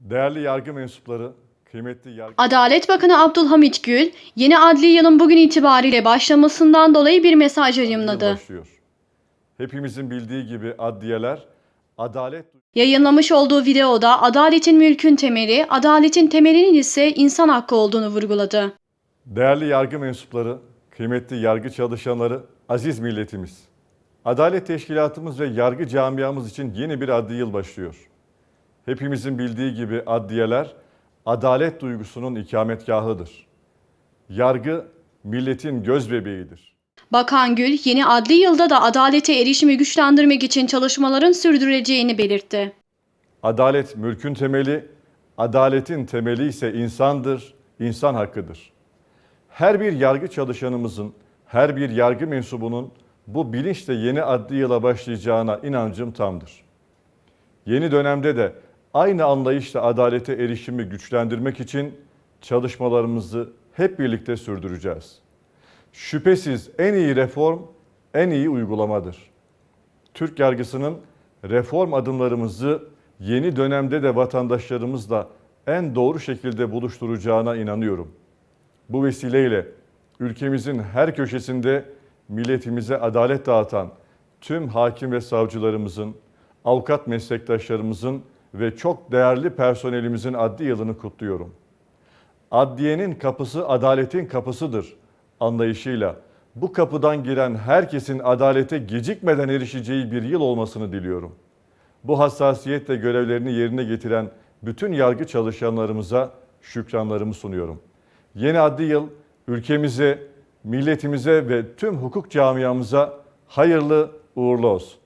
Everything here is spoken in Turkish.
Değerli yargı mensupları, kıymetli yargı... Adalet Bakanı Abdülhamit Gül, yeni adli yılın bugün itibariyle başlamasından dolayı bir mesaj yayımladı. başlıyor. Hepimizin bildiği gibi adliyeler, adalet Yayınlamış olduğu videoda adaletin mülkün temeli, adaletin temelinin ise insan hakkı olduğunu vurguladı. Değerli yargı mensupları, kıymetli yargı çalışanları, aziz milletimiz. Adalet teşkilatımız ve yargı camiamız için yeni bir adli yıl başlıyor. Hepimizin bildiği gibi adliyeler, adalet duygusunun ikametgahıdır. Yargı, milletin göz bebeğidir. Bakan Gül, yeni adli yılda da adalete erişimi güçlendirmek için çalışmaların sürdürüleceğini belirtti. Adalet mülkün temeli, adaletin temeli ise insandır, insan hakkıdır. Her bir yargı çalışanımızın, her bir yargı mensubunun bu bilinçle yeni adli yıla başlayacağına inancım tamdır. Yeni dönemde de aynı anlayışla adalete erişimi güçlendirmek için çalışmalarımızı hep birlikte sürdüreceğiz. Şüphesiz en iyi reform en iyi uygulamadır. Türk yargısının reform adımlarımızı yeni dönemde de vatandaşlarımızla en doğru şekilde buluşturacağına inanıyorum. Bu vesileyle ülkemizin her köşesinde milletimize adalet dağıtan tüm hakim ve savcılarımızın, avukat meslektaşlarımızın ve çok değerli personelimizin adli yılını kutluyorum. Adliyenin kapısı adaletin kapısıdır anlayışıyla bu kapıdan giren herkesin adalete gecikmeden erişeceği bir yıl olmasını diliyorum. Bu hassasiyetle görevlerini yerine getiren bütün yargı çalışanlarımıza şükranlarımı sunuyorum. Yeni adli yıl ülkemize, milletimize ve tüm hukuk camiamıza hayırlı uğurlu olsun.